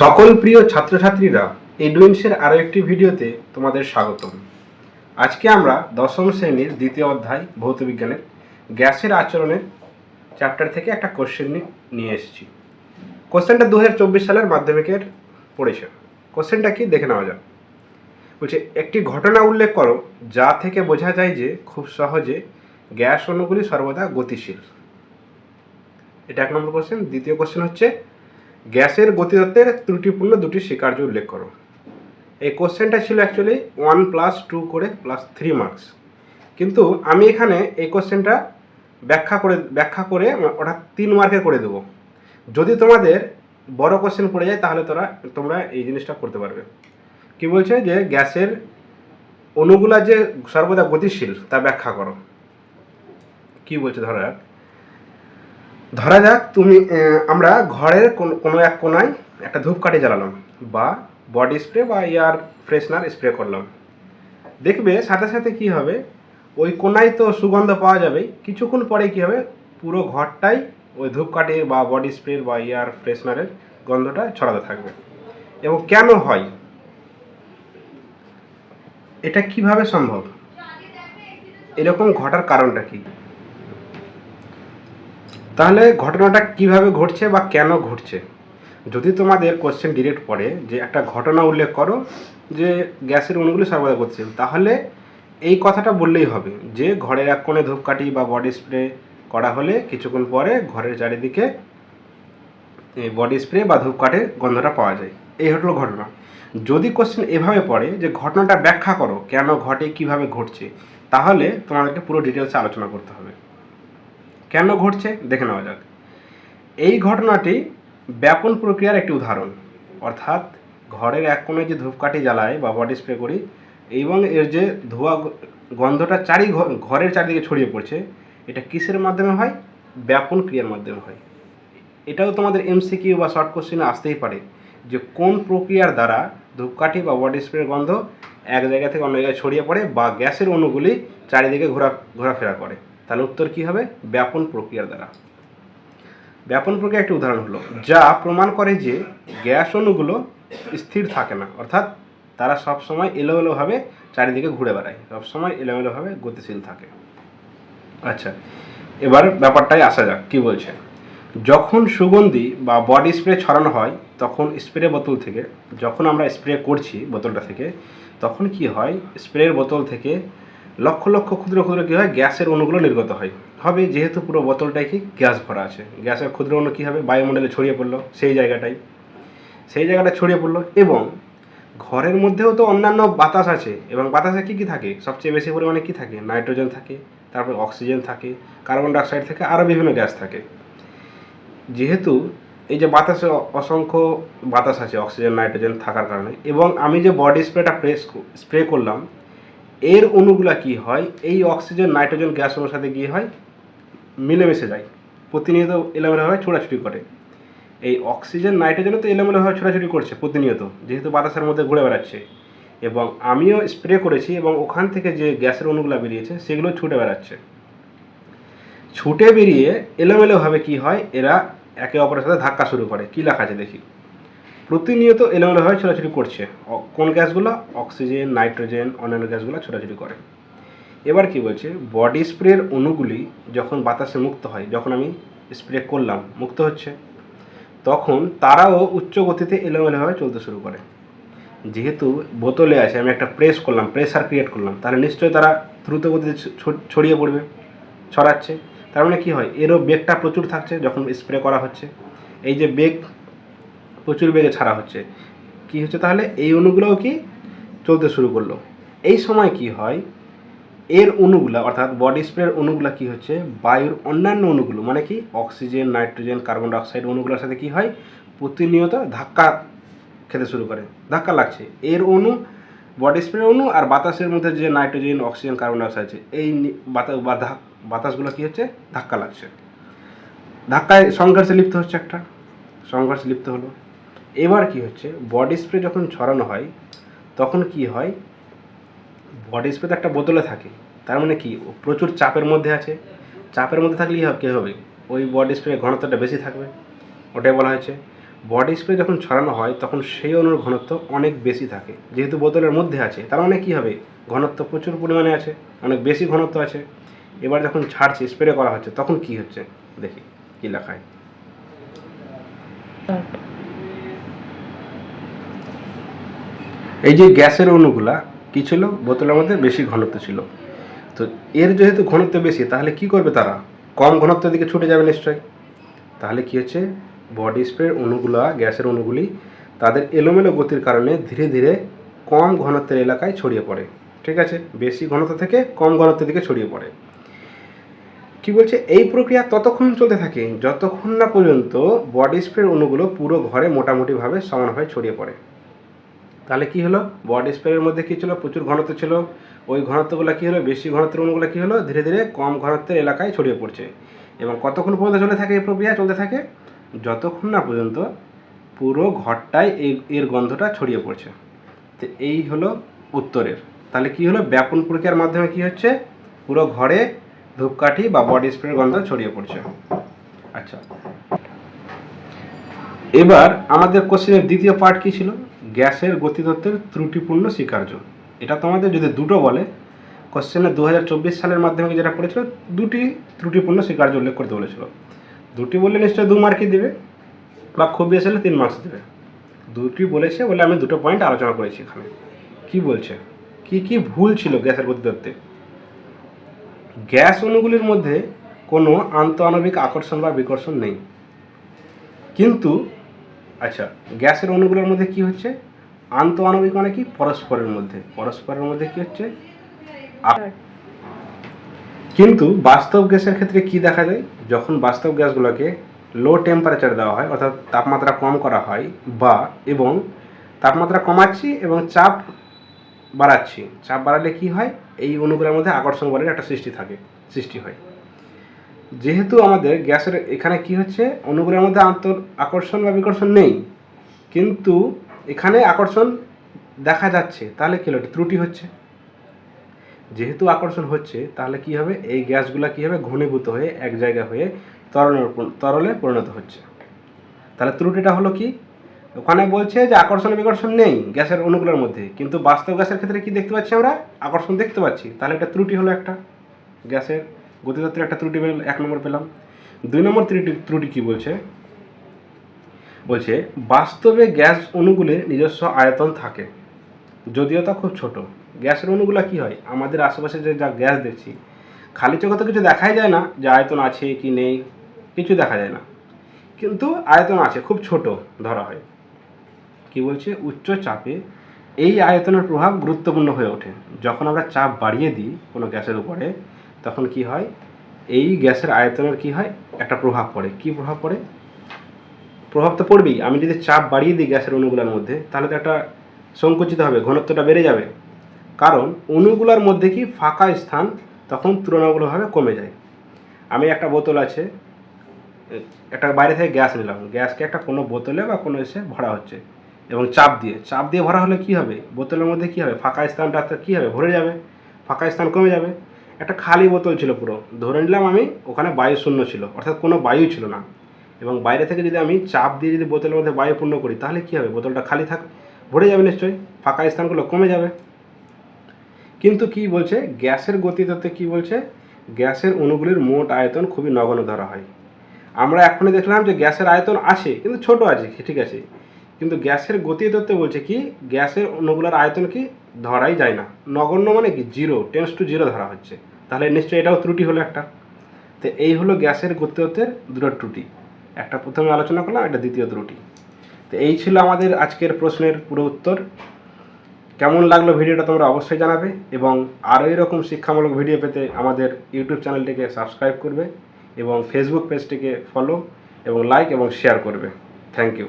সকল প্রিয় ছাত্রছাত্রীরা এডুইন্সের আরও একটি ভিডিওতে তোমাদের স্বাগতম। আজকে আমরা দশম শ্রেণির দ্বিতীয় অধ্যায় ভৌতবিজ্ঞানের গ্যাসের আচরণের চ্যাপ্টার থেকে একটা কোশ্চেন নিয়ে এসেছি। কোশ্চেনটা দু হাজার চব্বিশ সালের মাধ্যমিকের পড়েছে। কোশ্চেনটা কি? দেখে নেওয়া যাক। বলছে, একটি ঘটনা উল্লেখ করো যা থেকে বোঝা যায় যে খুব সহজে গ্যাস অণুগুলি সর্বদা গতিশীল। এটা এক নম্বর কোশ্চেন দ্বিতীয় কোশ্চেন হচ্ছে গ্যাসের গতিতত্ত্বের ত্রুটিপূর্ণ দুটি স্বীকার্য উল্লেখ করো। এই কোশ্চেনটা ছিল অ্যাকচুয়ালি ওয়ান প্লাস টু করে প্লাস থ্রি মার্কস কিন্তু আমি এখানে এই কোশ্চেনটা ব্যাখ্যা করে ব্যাখ্যা করে ওটা তিন মার্কের করে দেবো। যদি তোমাদের বড় কোশ্চেন পড়ে যায় তাহলে তোরা, তোমরা এই জিনিসটা করতে পারবে। কি বলছে যে গ্যাসের অণুগুলা যে সর্বদা গতিশীল তা ব্যাখ্যা করো। কি বলছে ধরা ধরা যাক তুমি আমরা ঘরের কোন- এক কোনায় একটা ধূপকাঠি জ্বালালাম বা বডি স্প্রে বা এয়ার ফ্রেশনার স্প্রে করলাম। দেখবে সাথে সাথে কি হবে, ওই কোনায় তো সুগন্ধ পাওয়া যাবে কিছুক্ষণ পরে কি হবে, পুরো ঘরটাই ওই ধূপকাঠির বা বডি স্প্রে বা এয়ার ফ্রেশনারের গন্ধটা ছড়াতে থাকবে। এবং কেন হয়? এটা কীভাবে সম্ভব? এরকম ঘটার কারণটা কি? তাহলে ঘটনাটা কীভাবে ঘটছে বা কেন ঘটছে? যদি তোমাদের কোশ্চেন ডিরেক্ট পড়ে, যে একটা ঘটনা উল্লেখ করো, যে গ্যাসের অণুগুলি সর্বদা করছে, তাহলে এই কথাটা বললেই হবে, যে ঘরের এক কোণে ধূপকাঠি বা বডি স্প্রে করা হলে কিছুক্ষণ পরে ঘরের চারিদিকে বডি স্প্রে বা ধূপকাঠের গন্ধটা পাওয়া যায়। এই হলো ঘটনা। যদি কোশ্চেন এভাবে পড়ে, যে ঘটনাটা ব্যাখ্যা করো, কেন ঘটে, কীভাবে ঘটছে, তাহলে তোমাদেরকে পুরো ডিটেলসে আলোচনা করতে হবে। কেন ঘটছে দেখে নেওয়া যাক। এই ঘটনাটি ব্যাপন প্রক্রিয়ার একটি উদাহরণ। অর্থাৎ ঘরের এক কোণে যে ধূপকাঠি জ্বালায় বা বডি স্প্রে করি, এবং এর যে ধোঁয়া গন্ধটা চারি ঘরের চারিদিকে ছড়িয়ে পড়ছে, এটা কিসের মাধ্যমে হয়? ব্যাপন ক্রিয়ার মাধ্যমে হয়। এটাও তোমাদের এমসিকিউ বা শর্ট কোশ্চেনে আসতেই পারে যে কোন প্রক্রিয়ার দ্বারা ধূপকাঠি বা বডি স্প্রের গন্ধ এক জায়গা থেকে অন্য জায়গায় ছড়িয়ে পড়ে বা গ্যাসের অণুগুলি চারিদিকে ঘোরা ঘোরাফেরা করে। তাহলে উত্তর কী হবে? ব্যাপন প্রক্রিয়ার দ্বারা। ব্যাপন প্রক্রিয়া একটি উদাহরণ হলো, যা প্রমাণ করে যে গ্যাস অণুগুলো স্থির থাকে না। অর্থাৎ তারা সবসময় এলোমেলোভাবে চারিদিকে ঘুরে বেড়ায়। সবসময় এলোমেলোভাবে গতিশীল থাকে। আচ্ছা এবার ব্যাপারটাই আসা যাক, কি বলছে? যখন সুগন্ধি বা বডি স্প্রে ছড়ানো হয়, তখন স্প্রে বোতল থেকে, যখন আমরা স্প্রে করছি বোতলটা থেকে, তখন কি হয়? স্প্রের বোতল থেকে লক্ষ লক্ষ ক্ষুদ্র ক্ষুদ্র কী হয়? গ্যাসের অণুগুলো নির্গত হয়। হবে যেহেতু পুরো বোতলটাই কি? গ্যাস ভরা আছে। গ্যাসের ক্ষুদ্র অণু কী হবে? বায়ুমণ্ডলে ছড়িয়ে পড়ল, সেই জায়গাটাই। সেই জায়গাটা ছড়িয়ে পড়ল এবং ঘরের মধ্যেও তো অন্যান্য বাতাস আছে এবং বাতাসে কী কী থাকে? সবচেয়ে বেশি পরিমাণে কী থাকে? নাইট্রোজেন থাকে, তারপর অক্সিজেন থাকে, কার্বন ডাইঅক্সাইড থাকে আরও বিভিন্ন গ্যাস থাকে। যেহেতু এই যে বাতাসে অসংখ্য বাতাস আছে, অক্সিজেন, নাইট্রোজেন থাকার কারণে এবং আমি যে বডি স্প্রেটা প্রেস স্প্রে করলাম এর অণুগুলা কি হয়? এই অক্সিজেন, নাইট্রোজেন, গ্যাস অণুর সাথে গিয়ে হয়? মিলেমিশে যায়। প্রতিনিয়ত এলোমেলোভাবে ছোটাছুটি করে। এই অক্সিজেন, নাইট্রোজেনও তো এলোমেলোভাবে ছোটাছুটি করছে প্রতিনিয়ত, যেহেতু বাতাসের মধ্যে ঘুরে বেড়াচ্ছে। এবং আমিও স্প্রে করেছি এবং ওখান থেকে যে গ্যাসের অণুগুলো বেরিয়েছে, সেগুলো ছুটে বেড়াচ্ছে। ছুটে বেরিয়ে এলোমেলোভাবে কি হয়? এরা একে অপরের সাথে ধাক্কা শুরু করে। কী লেখা আছে দেখি। প্রতিনিয়ত এলোমেলোভাবে ছোটাছুটি করছে। কোন গ্যাসগুলো? অক্সিজেন, নাইট্রোজেন, অন্যান্য গ্যাসগুলো ছোটাছুটি করে। এবার কি বলছে? বডি স্প্রের অণুগুলি যখন বাতাসে মুক্ত হয়, যখন আমি স্প্রে করলাম, মুক্ত হচ্ছে, তখন তারাও উচ্চ গতিতে এলোমেলোভাবে চলতে শুরু করে। যেহেতু বোতলে আছে, আমি একটা প্রেস করলাম, প্রেসার ক্রিয়েট করলাম, তাহলে নিশ্চয়ই তারা দ্রুত গতিতে ছড়িয়ে পড়বে, ছড়াচ্ছে। তার মানে কী হয়? এরও বেগটা প্রচুর থাকছে যখন স্প্রে করা হচ্ছে। এই যে বেগ প্রচুর বেগে ছাড়া হচ্ছে। কি হচ্ছে তাহলে? এই অণুগুলোও কি চলতে শুরু করল। এই সময় কি হয়? এর অণুগুলা, অর্থাৎ বডি স্প্রের অণুগুলা কি হচ্ছে? বায়ুর অন্যান্য অণুগুলো মানে কি? অক্সিজেন, নাইট্রোজেন, কার্বন ডাইঅক্সাইড অণুগুলোর সাথে কি হয়? প্রতিনিয়ত ধাক্কা খেতে শুরু করে, ধাক্কা লাগছে। এর অণু, বডি স্প্রে অণু আর বাতাসের মধ্যে যে নাইট্রোজেন, অক্সিজেন, কার্বন ডাইঅক্সাইড আছে, এই বাতাসগুলো কি হচ্ছে? ধাক্কা লাগছে। ধাক্কায় সংঘর্ষে লিপ্ত হচ্ছে একটা। সংঘর্ষে লিপ্ত হলো। এবার কি হচ্ছে? বডি স্প্রে যখন ছড়ানো হয়, তখন কি হয়? বডি স্প্রে তো একটা বোতলে থাকে। তার মানে কি? ও প্রচুর চাপের মধ্যে আছে। চাপের মধ্যে থাকলে কী হবে- কী হবে? ওই বডি স্প্রে ঘনত্বটা বেশি থাকবে। ওটাই বলা হয়েছে। বডি স্প্রে যখন ছড়ানো হয়, তখন সেই অণুর ঘনত্ব অনেক বেশি থাকে। যেহেতু বোতলের মধ্যে আছে, তার মানে কী হবে? ঘনত্ব প্রচুর পরিমাণে আছে, অনেক বেশি ঘনত্ব আছে। এবার যখন ছাড়ছে স্প্রে করা হচ্ছে, তখন কি হচ্ছে? দেখি, কী লেখায় এই যে গ্যাসের অণুগুলা, কি ছিল? বোতলের মধ্যে বেশি ঘনত্ব ছিল। তো এর যেহেতু ঘনত্ব বেশি, তাহলে কি করবে তারা? কম ঘনত্বের দিকে ছুটে যাবে নিশ্চয়ই। তাহলে কি হচ্ছে? বডি স্প্রের অণুগুলা, গ্যাসের অণুগুলি, তাদের এলোমেলো গতির কারণে ধীরে ধীরে কম ঘনত্বের এলাকায় ছড়িয়ে পড়ে। ঠিক আছে? বেশি ঘনত্ব থেকে কম ঘনত্বের দিকে ছড়িয়ে পড়ে। কি বলছে? এই প্রক্রিয়া ততক্ষণ চলতে থাকে যতক্ষণ না পর্যন্ত বডি স্প্রের অণুগুলো পুরো ঘরে মোটামুটিভাবে সমানভাবে ছড়িয়ে পড়ে। তাহলে কি হলো? বডি স্প্রের মধ্যে কি ছিল? প্রচুর ঘনত্ব ছিল। ওই ঘনত্বগুলো কি হলো? বেশি ঘনত্বের অণুগুলো কি হলো? ধীরে ধীরে কম ঘনত্বের এলাকায় ছড়িয়ে পড়ছে। এবং কতক্ষণ পর্যন্ত চলে থাকে এই প্রক্রিয়া? চলতে থাকে যতক্ষণ না পর্যন্ত পুরো ঘরটায় এই, এর গন্ধটা ছড়িয়ে পড়ছে। তো এই হলো উত্তরের। তাহলে কি হলো? ব্যাপন প্রক্রিয়ার মাধ্যমে কি হচ্ছে? পুরো ঘরে ধূপকাঠি বা বডি স্প্রের গন্ধ ছড়িয়ে পড়ছে। আচ্ছা। এবার আমাদের কোশ্চেনের দ্বিতীয় পার্ট কি ছিল? গ্যাসের গতিতত্ত্বের ত্রুটিপূর্ণ স্বীকার্য। এটা তোমাদের যদি দুটো বলে কোশ্চেনে দু সালের মাধ্যমে যেটা পড়েছিল, দুটি ত্রুটিপূর্ণ স্বীকার্য উল্লেখ করতে বলেছিল। দুটি বললে নিশ্চয়ই দু মার্কই দেবে, বা খুব বেশি হলে তিন মার্কস দেবে। দুটি বলেছে বলে আমি দুটো পয়েন্ট আলোচনা করেছি এখানে। কি বলছে? কি কি ভুল ছিল গ্যাসের গতিতত্ত্বে? গ্যাস অণুগুলির মধ্যে কোনো আন্তঃআণবিক আকর্ষণ বা বিকর্ষণ নেই। কিন্তু আচ্ছা গ্যাসের অণুগুলোর মধ্যে কি হচ্ছে? আন্তঃআণবিক মানে কি? পরস্পরের মধ্যে। পরস্পরের মধ্যে কি হচ্ছে? কিন্তু বাস্তব গ্যাসের ক্ষেত্রে কি দেখা যায়? যখন বাস্তব গ্যাসগুলোকে লো টেম্পারেচার দেওয়া হয়, অর্থাৎ তাপমাত্রা কম করা হয়, বা এবং তাপমাত্রা কমাচ্ছি এবং চাপ বাড়াচ্ছি, চাপ বাড়ালে কি হয়? এই অণুগুলোর মধ্যে আকর্ষণ বলের একটা সৃষ্টি থাকে, সৃষ্টি হয়। যেহেতু আমাদের গ্যাসের এখানে কি হচ্ছে? অণুগুলোর মধ্যে আন্তর আকর্ষণ বা বিকর্ষণ নেই। কিন্তু এখানে আকর্ষণ দেখা যাচ্ছে। তাহলে কি হলো? ত্রুটি হচ্ছে। যেহেতু আকর্ষণ হচ্ছে, তাহলে কি হবে? এই গ্যাসগুলো কি হবে? ঘনীভূত হয়ে এক জায়গা হয়ে তরলের তরলে পরিণত হচ্ছে। তাহলে ত্রুটিটা হলো কি? ওখানে বলছে যে আকর্ষণ বিকর্ষণ নেই গ্যাসের অণুগুলোর মধ্যে। কিন্তু বাস্তব গ্যাসের ক্ষেত্রে কি দেখতে পাচ্ছি আমরা? আকর্ষণ দেখতে পাচ্ছি। তাহলে এটা ত্রুটি হলো একটা গ্যাসের গতিতত্ত্বের একটা ত্রুটি এক নম্বর পেলাম। দুই নম্বর ত্রুটি ত্রুটি কী বলছে? বলছে, বাস্তবে গ্যাস অণুগুলির নিজস্ব আয়তন থাকে, যদিও তা খুব ছোট। গ্যাসের অণুগুলো কী হয়? আমাদের আশেপাশে যে যা গ্যাস দেখছি, খালি চোখে তো কিছু দেখাই যায় না যে আয়তন আছে কি নেই, কিছু দেখা যায় না। কিন্তু আয়তন আছে, খুব ছোট ধরা হয়। কি বলছে? উচ্চ চাপে এই আয়তনের প্রভাব গুরুত্বপূর্ণ হয়ে ওঠে। যখন আমরা চাপ বাড়িয়ে দিই কোনো গ্যাসের উপরে তখন কি হয়? এই গ্যাসের আয়তনের কি হয়? একটা প্রভাব পড়ে। কি প্রভাব পড়ে? প্রভাব তো পড়বেই। আমি যদি চাপ বাড়িয়ে দিই গ্যাসের অণুগুলোর মধ্যে, তাহলে তো একটা সংকুচিত হবে, ঘনত্বটা বেড়ে যাবে। কারণ অণুগুলোর মধ্যে কি ফাঁকা স্থান, তখন তুলনামূলকভাবে কমে যায়। আমি একটা বোতল আছে, একটা বাইরে থেকে গ্যাস নিলাম। গ্যাসকে একটা কোনো বোতলে বা কোনো এসে ভরা হচ্ছে এবং চাপ দিয়ে। চাপ দিয়ে ভরা হলে কি হবে? বোতলের মধ্যে কি হবে? ফাঁকা স্থানটা কি হবে? ভরে যাবে। ফাঁকা স্থান কমে যাবে। একটা খালি বোতল ছিল পুরো। ধরে নিলাম আমি ওখানে বায়ু শূন্য ছিল, অর্থাৎ কোনো বায়ু ছিল না। এবং বাইরে থেকে যদি আমি চাপ দিয়ে যদি বোতলের মধ্যে বায়ু পূর্ণ করি, তাহলে কী হবে? বোতলটা খালি থাক, ভরে যাবে নিশ্চয়ই, ফাঁকা স্থানগুলো কমে যাবে। কিন্তু কি বলছে? গ্যাসের গতিতত্ত্বে কি বলছে? গ্যাসের অণুগুলির মোট আয়তন খুবই নগণ্য ধরা হয়। আমরা এখনই দেখলাম যে গ্যাসের আয়তন আছে, কিন্তু ছোট আছে, ঠিক আছে। কিন্তু গ্যাসের গতিতত্ত্বে বলছে কি? গ্যাসের অণুগুলোর আয়তন কি? ধরাই যায় না। নগণ্য মানে কি? জিরো টেন্স টু জিরো ধরা হচ্ছে। তাহলে নিশ্চয়ই এটাও ত্রুটি হলো একটা। তো এই হলো গ্যাসের গতিতত্ত্বের দুটো ত্রুটি। একটা প্রথমে আলোচনা করলাম, একটা দ্বিতীয় ত্রুটি। তো এই ছিল আমাদের আজকের প্রশ্নের পুরো উত্তর। কেমন লাগল ভিডিওটা তোমরা অবশ্যই জানাবে এবং আরও এরকম শিক্ষামূলক ভিডিও পেতে আমাদের ইউটিউব চ্যানেলটিকে সাবস্ক্রাইব করবে এবং ফেসবুক পেজটিকে ফলো এবং লাইক এবং শেয়ার করবে। Thank you